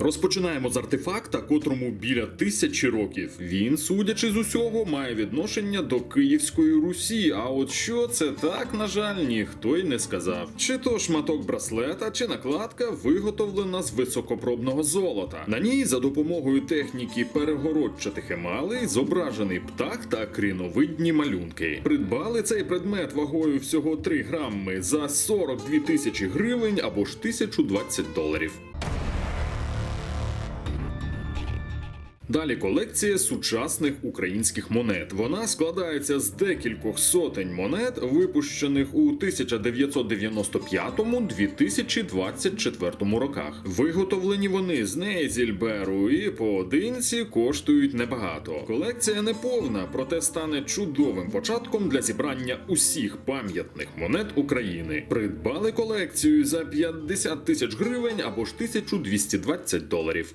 Розпочинаємо з артефакта, котрому біля тисячі років. Він, судячи з усього, має відношення до Київської Русі. А от що це так, на жаль, ніхто й не сказав. Чи то шматок браслета, чи накладка виготовлена з високопробного золота. На ній за допомогою техніки перегородчатих емалей зображений птах та кріновидні малюнки. Придбали цей предмет вагою всього 3 грами за 42 тисячі гривень або ж 1020 доларів. Далі колекція сучасних українських монет. Вона складається з декількох сотень монет, випущених у 1995-2024 роках. Виготовлені вони з Нейзільберу і поодинці коштують небагато. Колекція не повна, проте стане чудовим початком для зібрання усіх пам'ятних монет України. Придбали колекцію за 50 тисяч гривень або ж 1220 доларів.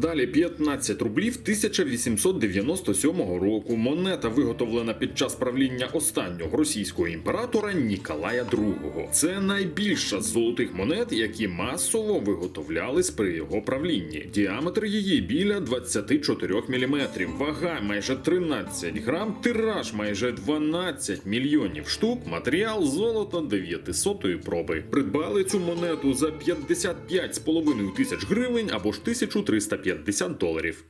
Далі 15 рублів 1897 року. Монета виготовлена під час правління останнього російського імператора Ніколая II. Це найбільша з золотих монет, які масово виготовлялись при його правлінні. Діаметр її біля 24 мм, вага майже 13 грам, тираж майже 12 мільйонів штук, матеріал золото 900 проби. Придбали цю монету за 55,5 тисяч гривень або ж 1350 доларів.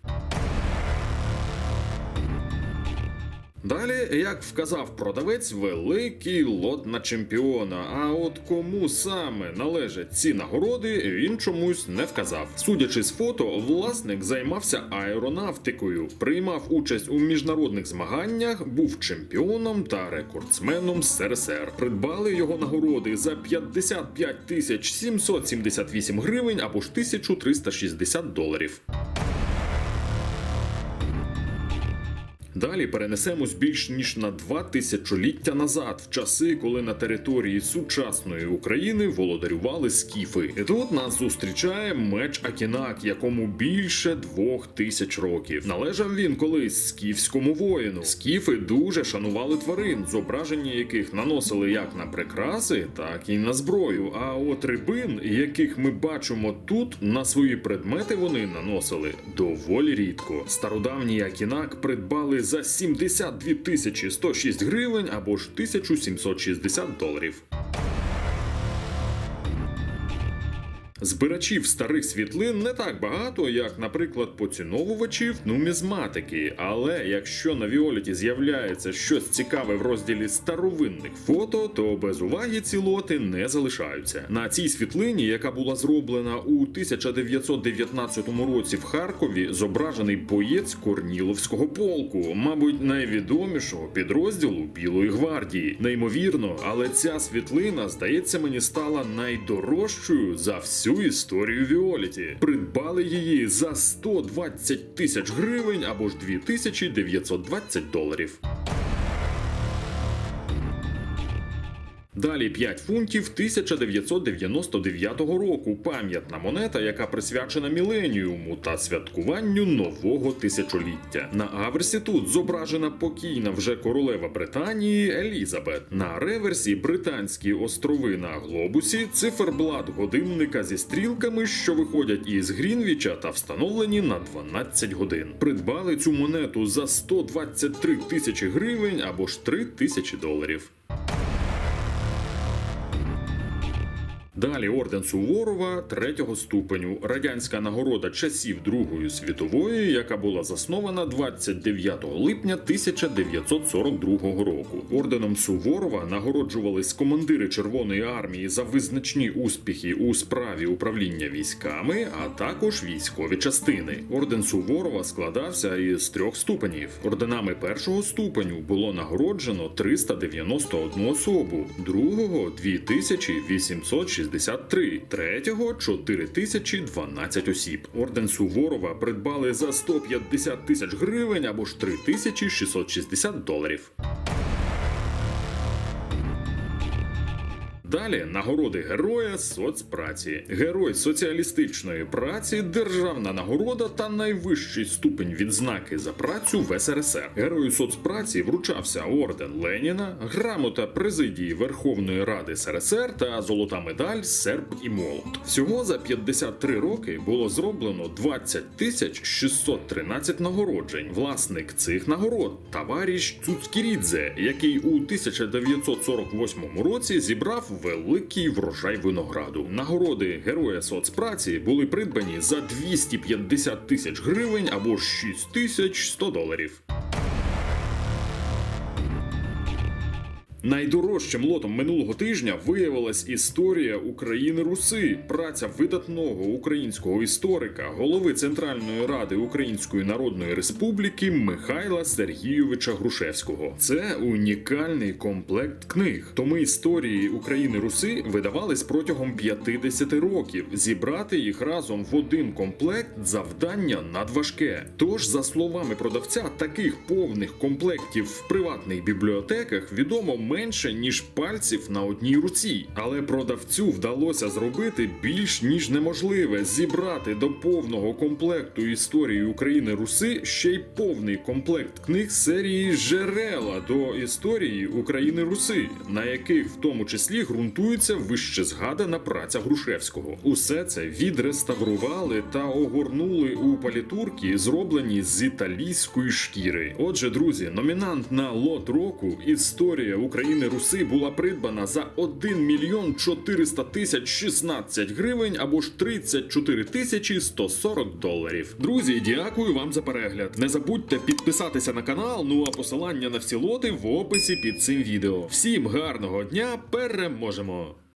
Далі, як вказав продавець, великий лот на чемпіона. А от кому саме належать ці нагороди, він чомусь не вказав. Судячи з фото, власник займався аеронавтикою, приймав участь у міжнародних змаганнях, був чемпіоном та рекордсменом СРСР. Придбали його нагороди за 55 тисяч 778 гривень або ж 1360 доларів. Далі перенесемось більш ніж на два тисячоліття назад, в часи, коли на території сучасної України володарювали скіфи. І тут нас зустрічає меч Акінак, якому більше двох тисяч років. Належав він колись скіфському воїну. Скіфи дуже шанували тварин, зображення яких наносили як на прикраси, так і на зброю. А от рибин, яких ми бачимо тут, на свої предмети вони наносили доволі рідко. Стародавній Акінак придбали за 72 тисячі 106 гривень або ж 1760 доларів. Збирачів старих світлин не так багато, як, наприклад, поціновувачів нумізматики. Але якщо на Віоліті з'являється щось цікаве в розділі старовинних фото, то без уваги ці лоти не залишаються. На цій світлині, яка була зроблена у 1919 році в Харкові, зображений боєць Корніловського полку, мабуть, найвідомішого підрозділу Білої гвардії. Неймовірно, але ця світлина, здається, мені стала найдорожчою за всю історію Віоліті. Придбали її за 120 тисяч гривень або ж 2920 доларів. Далі 5 фунтів 1999 року. Пам'ятна монета, яка присвячена міленіуму та святкуванню нового тисячоліття. На аверсі тут зображена покійна вже королева Британії Елізабет. На реверсі британські острови на глобусі, циферблат годинника зі стрілками, що виходять із Грінвіча та встановлені на 12 годин. Придбали цю монету за 123 тисячі гривень або ж 3 тисячі доларів. Далі орден Суворова третього ступеню, радянська нагорода часів Другої світової, яка була заснована 29 липня 1942 року. Орденом Суворова нагороджувались командири Червоної армії за визначні успіхи у справі управління військами, а також військові частини. Орден Суворова складався із трьох ступенів. Орденами першого ступеню було нагороджено 391 особу, другого 2860 63, третього 4012 осіб. Орден Суворова придбали за 150 тисяч гривень або ж 3660 доларів. Далі нагороди героя соцпраці, герой соціалістичної праці, державна нагорода та найвищий ступень відзнаки за працю в СРСР. Герою соцпраці вручався орден Леніна, грамота президії Верховної Ради СРСР та золота медаль Серб і Молот. Всього за 53 роки було зроблено 20 тисяч 613 нагороджень. Власник цих нагород товариш Цуцкірідзе, який у 1948 році зібрав великий врожай винограду. Нагороди героя соцпраці були придбані за 250 тисяч гривень або 6 тисяч 100 доларів. Найдорожчим лотом минулого тижня виявилась історія України Руси, праця видатного українського історика, голови Центральної ради Української Народної Республіки Михайла Сергійовича Грушевського. Це унікальний комплект книг. Томи історії України Руси видавались протягом 50 років. Зібрати їх разом в один комплект завдання надважке. Тож, за словами продавця, таких повних комплектів в приватних бібліотеках відомо менше ніж пальців на одній руці. Але продавцю вдалося зробити більш ніж неможливе зібрати до повного комплекту історії України Руси ще й повний комплект книг серії Жерела до історії України Руси, на яких в тому числі ґрунтується вище згадана праця Грушевського. Усе це відреставрували та огорнули у палітурки, зроблені з італійської шкіри. Отже, друзі, номінант на лот року історія України Руси була придбана за 1 мільйон 400 тисяч 16 гривень або ж 34 тисячі 140 доларів. Друзі, дякую вам за перегляд. Не забудьте підписатися на канал. Ну а посилання на всі лоти в описі під цим відео. Всім гарного дня, переможемо!